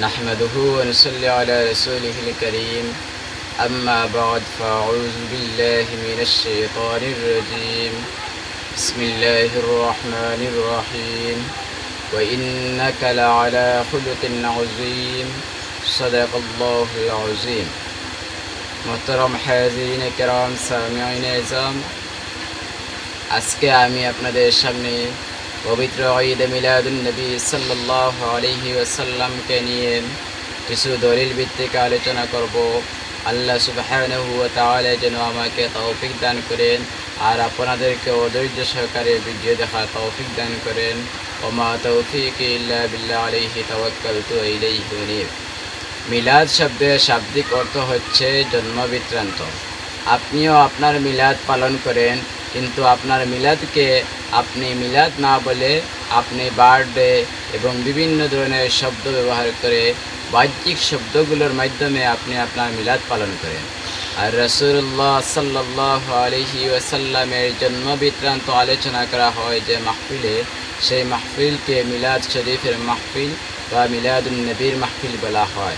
نحمده ونصلي على رسوله الكريم أما بعد فأعوذ بالله من الشيطان الرجيم بسم الله الرحمن الرحيم وإنك لعلى خلق عظيم صدق الله العظيم মোহতরম হাজিন কেরাম সামিয়াইন এজাম আজকে আমি আপনাদের সামনে পবিত্র ঈদ মিলাদুল নবী সাল্লাহ আলহি ওসাল্লামকে নিয়ে কিছু দলিল ভিত্তিক আলোচনা করব। আল্লাহ সুবাহানহু তাহলে যেন আমাকে তৌফিক দান করেন আর আপনাদেরকে অধৈর্য সহকারে বিজয় দেখা তৌফিক দান করেন। ওমা তৌফিক ইল্লা বিল্লাহ আলহি তওয়াক্কালতু ইলাইহি উনীব। মিলাদ শব্দের শাব্দিক অর্থ হচ্ছে জন্মবৃত্তান্ত আপনিও আপনার মিলাদ পালন করেন। কিন্তু আপনার মিলাদকে আপনি মিলাদ না বলে আপনি বার্থডে এবং বিভিন্ন ধরনের শব্দ ব্যবহার করে বাহ্যিক শব্দগুলোর মাধ্যমে আপনি আপনার মিলাদ পালন করেন। আর রসুল্লাহ সাল্লাহ আলহি ওয়াসাল্লামের জন্মবৃত্তান্ত আলোচনা করা হয় যে মাহফিলে, সেই মাহফিলকে মিলাদ শরীফের মাহফিল বা মিলাদুল নবীর মাহফিল বলা হয়।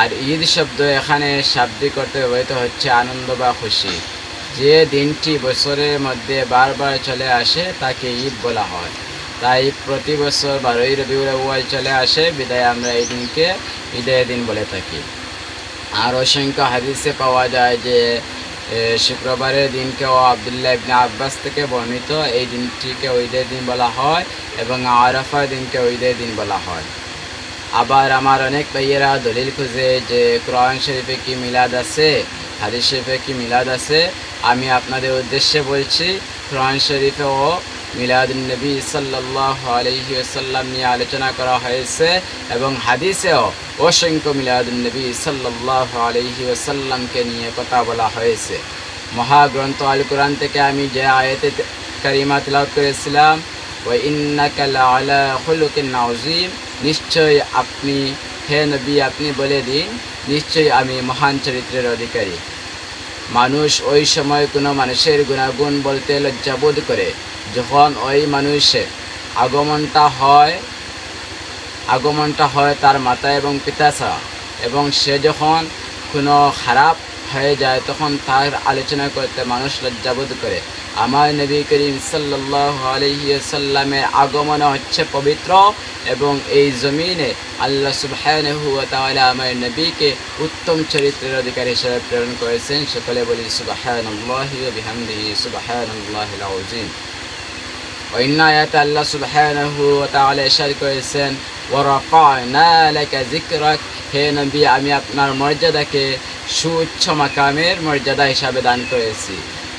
আর ঈদ শব্দ এখানে শাব্দিক অর্থে ব্যবহৃত হচ্ছে আনন্দ বা খুশি। যে দিনটি বছরের মধ্যে বারবার চলে আসে, তাকে ঈদ বলা হয়। তাই প্রতি বছর বারোই রবিউল আউ্য়াল চলে আসে, বিদায় আমরা এই দিনকে ঈদের দিন বলে থাকি। আর অসংখ্য হাদিসে পাওয়া যায় যে শুক্রবারের দিনকেও আবদুল্লাহ ইবনে আব্বাস থেকে বর্ণিত এই দিনটিকে ঈদের দিন বলা হয় এবং আরাফার দিনকে ঈদের দিন বলা হয়। আবার আমার অনেক ভাইয়েরা দলিল খুঁজে যে কোরআন শরীফে কি মিলাদ আছে? হাদিস শরীফে কি মিলাদ আছে? আমি আপনাদের উদ্দেশ্যে বলছি, কোরআন শরীফেও মিলাদুলনবী সাল্লাহ আলহি নিয়ে আলোচনা করা হয়েছে এবং হাদিসেও অসংখ্য মিলাদুলনবী সাল্লাহ আলহি আসাল্লামকে নিয়ে কথা বলা হয়েছে। মহাগ্রন্থ আল কোরআন থেকে আমি যে আয়তে কারিমা তিলাত করেছিলাম ওই ইন্নাকাল আলা খুলুকিন নাউজিম নিশ্চয় আপনি, হে নবী, আপনি বলে দিন, নিশ্চয়ই আমি মহান চরিত্রের অধিকারী। মানুষ ওই সময় কোনো মানুষের গুণাগুণ বলতে লজ্জাবোধ করে। যখন ওই মানুষের আগমনটা হয় আগমনটা হয় তার মাতা এবং পিতা ছাড়া। এবং সে যখন কোনো খারাপ হয়ে যায়, তখন তার আলোচনা করতে মানুষ লজ্জাবোধ করে। আমার নবী করিম সাল্লাহ আগমন হচ্ছে পবিত্র এবং এই জমিনে আল্লাহ সুবাহানহু আমার নবীকে উত্তম চরিত্রের অধিকার হিসেবে প্রেরণ করেছেন। সকলে বলি সুবাহান অন্য আল্লাহ সুবাহানহু তাহলে ইশার করেছেন হে নবী, আমি আপনার মর্যাদাকে সুচ্ছ মাকামের মর্যাদা হিসাবে দান করেছি।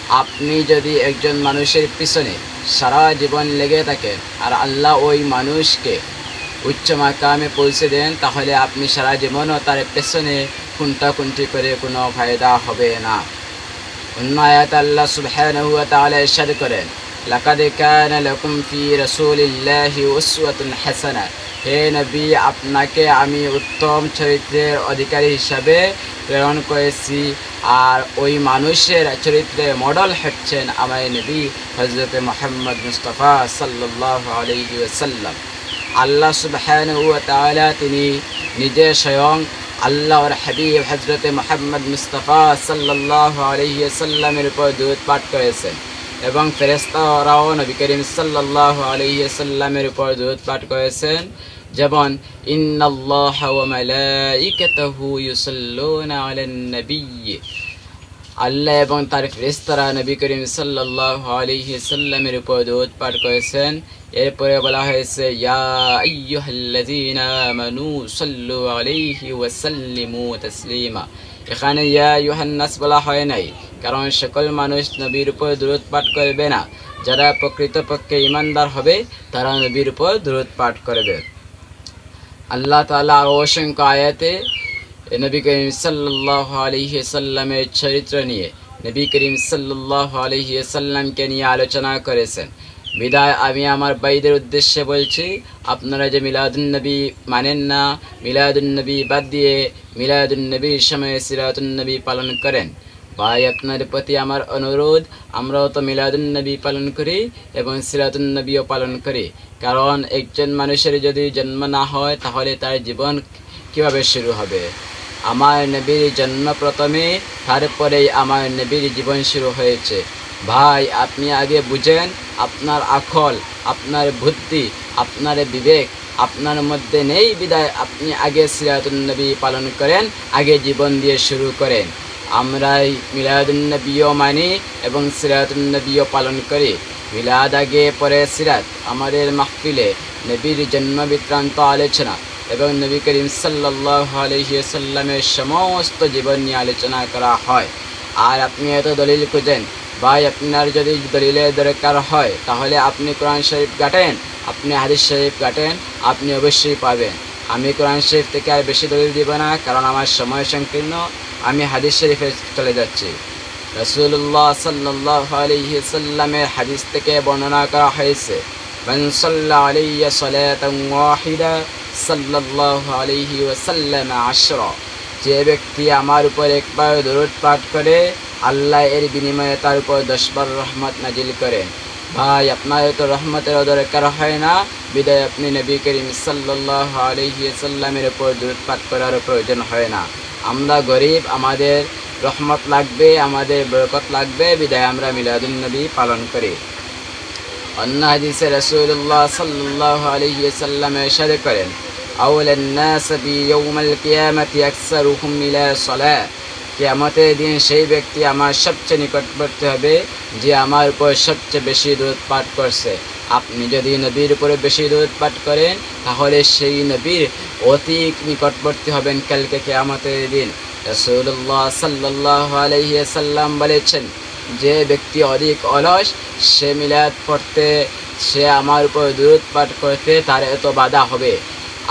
আপনি যদি একজন মানুষের পিছনে সারা জীবন লেগে থাকেন আর আল্লাহ ওই মানুষকে উচ্চ মাকামে পৌঁছে দেন, তাহলে আপনি সারা জীবনও তার পেছনে কুণ্ঠাকুণ্ঠি করে কোনো ফায়দা হবে না। অন্য আল্লাহ সুবহানাহু ওয়া তাআলা ইরশাদ করেন, লাকাদ কানা হে নবী, আপনাকে আমি উত্তম চরিত্রের অধিকারী হিসাবে প্রেরণ করেছি। আর ওই মানুষের চরিত্রে মডেল হচ্ছেন আমায় নবী হজরত মোহাম্মদ মুস্তফা সাল্লাহ আলহি ওসাল্লাম আল্লাহ সুবহান তাআলা তিনি নিজে স্বয়ং আল্লাহর হাবিব হজরত মোহাম্মদ মুস্তফা সাল্লাহ আলহি সাল্লামের উপর দূত পাঠ করেছেন এবং ফেরেস্তারাও নবী করিম সাল্লাহ আলহি সাল্লামের উপর দূত পাঠ করেছেন। যেমন, ইন্নাল্লাহ ওয়া মালাইকাতাহু ইউসাল্লুনা আলান নবী আল্লাহ এবং তার ফেরেশতারা নবী করিম সাল্লাল্লাহু আলাইহি সাল্লামের উপর দরুদ পাঠ করেছেন। এরপরে বলা হয়েছে, ইয়া তাসলিমা। এখানে ইয়া ইউহান্নাস বলা হয় নাই, কারণ সকল মানুষ নবীর উপর দরুদ পাঠ করবে না। যারা প্রকৃতপক্ষে ইমানদার হবে, তারা নবীর উপর দরুদ পাঠ করবে। আল্লাহ তালা অসংখ্য আয়াতে নবী করিম সাল্লাহ আলহি সাল্লামের চরিত্র নিয়ে নবী করিম সাল্লাহ আলহি সাল্লামকে নিয়ে আলোচনা করেছেন। বিদায়, আমি আমার বাইদের উদ্দেশ্যে বলছি, আপনারা যে মিলাদুন্নবী মানেন না মিলাদুন্নবী বাদ দিয়ে মিলাদুন্নবীর সময়ে সিরাতুন্নবী পালন করেন। ভাই আপনার প্রতি আমার অনুরোধ, আমরাও তো মিলাদুন্নবী পালন করি এবং সিরাতুন্নবীও পালন করি। কারণ একজন মানুষের যদি জন্ম না হয়, তাহলে তার জীবন কীভাবে শুরু হবে? আমার নবীর জন্ম প্রথমে, তারপরেই আমার নবীর জীবন শুরু হয়েছে। ভাই, আপনি আগে বুঝেন, আপনার আখল আপনার বুদ্ধি, আপনার বিবেক, আপনার মধ্যে নেই বিদায়। আপনি আগে সিরাতুল নবী পালন করেন, আগে জীবন দিয়ে শুরু করেন। আমরাই মিলাদুন্নবীও মানি এবং সিরাতুন্নবীও পালন করি। মিলাদ আগে, পরে সিরাত, আমাদের মাহফিলে নবীর জন্ম বৃত্তান্ত আলোচনা এবং নবী করিম সাল্লাহ সমস্ত জীবন নিয়ে আলোচনা করা হয়। আর আপনি এত দলিল খুঁজেন, ভাই আপনার যদি দলিলের দরকার হয়, তাহলে আপনি কোরআন শরীফ গাটেন আপনি হাদিস শরীফ গাটেন আপনি অবশ্যই পাবেন। আমি কোরআন শরীফ থেকে আর বেশি দলিল দিব না কারণ আমার সময় সংকীর্ণ আমি হাদিস শরীফে চলে যাচ্ছি রসুল্লাহ সাল্লাহ আলহি সাল্লামের হাদিস থেকে বর্ণনা করা হয়েছে من صلى علي صلاة واحدة صلى الله عليه وسلم عشرا যে ব্যক্তি আমার উপর একবার দরুদ পাঠ করে আল্লাহ এর বিনিময়ে তার উপর দশবার রহমত নাজিল করেন ভাই আপনার তো রহমতের দরকার হয় না বিদায় আপনি নবী করিম সাল্লাহ আলহি সাল্লামের উপর দূরত পাঠ করার প্রয়োজন হয় না আমরা গরিব আমাদের রহমত লাগবে আমাদের বরকত লাগবে বিদায় আমরা মিলাদুল নবী পালন করি অন্য হাদিসে রসুল্লাহ সাল্লাহ আলহি সাল্লাম এরশাদ করেন أولى الناس بيوم القيامة أكثرهم إلى صلاة কেয়ামতের দিন সেই ব্যক্তি আমার সবচেয়ে নিকটবর্তী হবে, যে আমার উপর সবচেয়ে বেশি দুধ পাঠ করছে। আপনি যদি নবীর উপরে বেশি দুধ পাঠ করেন, তাহলে সেই নবীর অতি নিকটবর্তী হবেন কালকে কেয়ামতের দিন। রসুল্লাহ সাল্লাহ বলেছেন, যে ব্যক্তি অধিক অলস, সে মিলাদ পড়তে, সে আমার উপর দূরত পাঠ করতে তার এত বাধা হবে।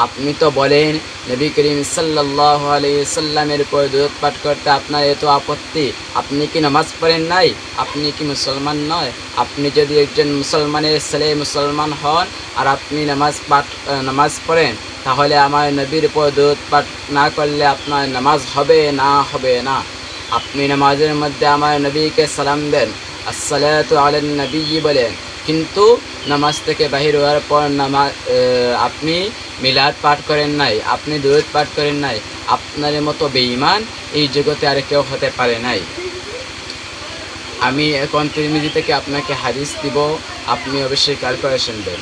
আপনি তো বলেন, নবী করিম সাল্লাহ সাল্লামের উপর দূরত পাঠ করতে আপনার এত আপত্তি। আপনি কি নামাজ পড়েন নাই? আপনি কি মুসলমান নয়? আপনি যদি একজন মুসলমানের ছেলে মুসলমান হন আর আপনি নামাজ পাঠ নামাজ পড়েন, তাহলে আমার নবীর উপর দূরত পাঠ না করলে আপনার নামাজ হবে না হবে না। আপনি নামাজের মধ্যে আমার নবীকে সালাম দেন। আসসালাতু আলান নবী বলেন কিন্তু নামাজ থেকে বাহির হওয়ার পর নামাজ আপনি মিলাদ পাঠ করেন নাই আপনি দূরত পাঠ করেন নাই আপনার মতো বেঈমান এই জগতে আর কেউ হতে পারে নাই আমি এখন তিরমিজি থেকে আপনাকে হাদিস দিব আপনি অবশ্যই খেয়াল করে শুনবেন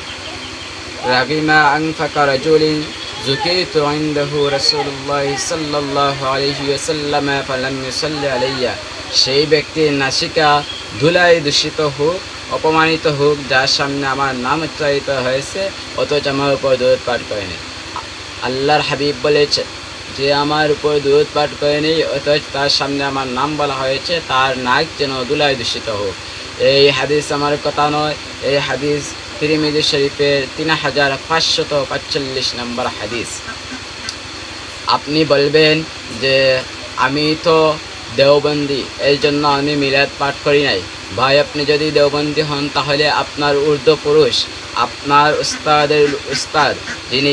রাগিমা আনফাকা রাজুলিন زكيت عنده رسول الله صلى الله عليه وسلم فلم يصلي علي সেই ব্যক্তির নাসিকা ধুলাই দূষিত হোক, অপমানিত হোক, যার সামনে আমার নাম উচ্চারিত হয়েছে, অথচ আমার উপর দূর পাঠ করেনি আল্লাহর হাবিব বলেছে, যে আমার উপর দূর পাঠ করেনি অথচ তার সামনে আমার নাম বলা হয়েছে, তার নাক যেন দুলাই দূষিত হোক। এই হাদিস আমার কথা নয়, এই হাদিস তিরিমিদি শরীফের তিন হাজার পাঁচশত পাঁচচল্লিশ নম্বর হাদিস। আপনি বলবেন যে, আমি তো দেওবন্দি, এই জন্য আমি মিলাদ পাঠ করি নাই। ভাই, আপনি যদি দেওবন্দি হন, তাহলে আপনার উর্দু পুরুষ, আপনার উস্তাদের উস্তাদ, যিনি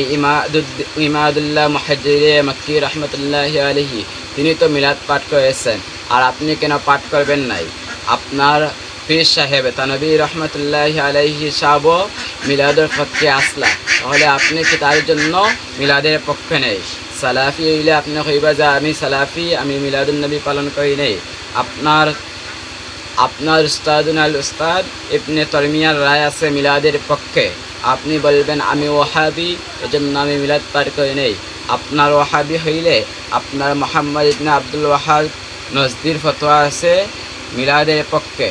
ইমাদুল্লাহ মহাজিরে মক্কি রহমতুল্লাহ আলহি তিনি তো মিলাদ পাঠ করেছেন, আর আপনি কেন পাঠ করবেন নাই? আপনার পীর সাহেব, তানবী রহমতুল্লাহ আলহি সাহব মিলাদের পক্ষে আসলা। তাহলে আপনি কি তার জন্য মিলাদের পক্ষে নেই? সালাফি হইলে আপনি কইবা যে আমি সালাফি, আমি মিলাদুলনবী পালন করি নেই। আপনার আপনার উস্তাদুন আল উস্তাদ, ইবনে তরমিয়ার রায় আছে মিলাদের পক্ষে। আপনি বলবেন, আমি ওহাবি, এজন্য আমি মিলাদ পাঠ করি নেই। আপনার ওহাবি হইলে আপনার মোহাম্মদ ইবনে আব্দুল ওয়াহাব নজদির ফতোয়া আছে মিলাদের পক্ষে।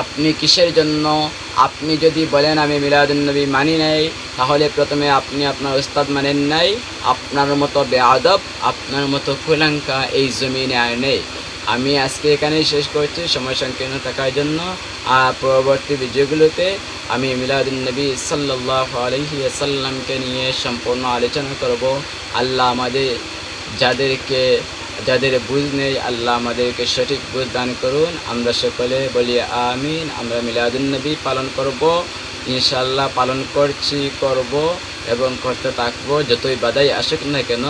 আপনি কিসের জন্য আপনি যদি বলেন আমি মিলাদুলনবী মানি নাই, তাহলে প্রথমে আপনি আপনার উস্তাদ মানেন নাই। আপনার মতো বেআদব, আপনার মতো কুলাঙ্কা এই জমিনে আর নেই। আমি আজকে এখানেই শেষ করছি। সময় সংকীর্ণ থাকার জন্য, আর পরবর্তী ভিডিওগুলোতে আমি মিলাদুলনবী সাল্লাহ আলহি আসাল্লামকে নিয়ে সম্পূর্ণ আলোচনা করব। আল্লাহ আমাদের, যাদেরকে যাদের বুঝ নেই, আল্লাহ আমাদেরকে সঠিক বুঝ দান করুন। আমরা সকলে বলি আমিন। আমরা মিলাদুলনবী পালন করব ইনশাল্লাহ পালন করছি, করব এবং করতে থাকব, যতই বাধাই আসুক না কেন।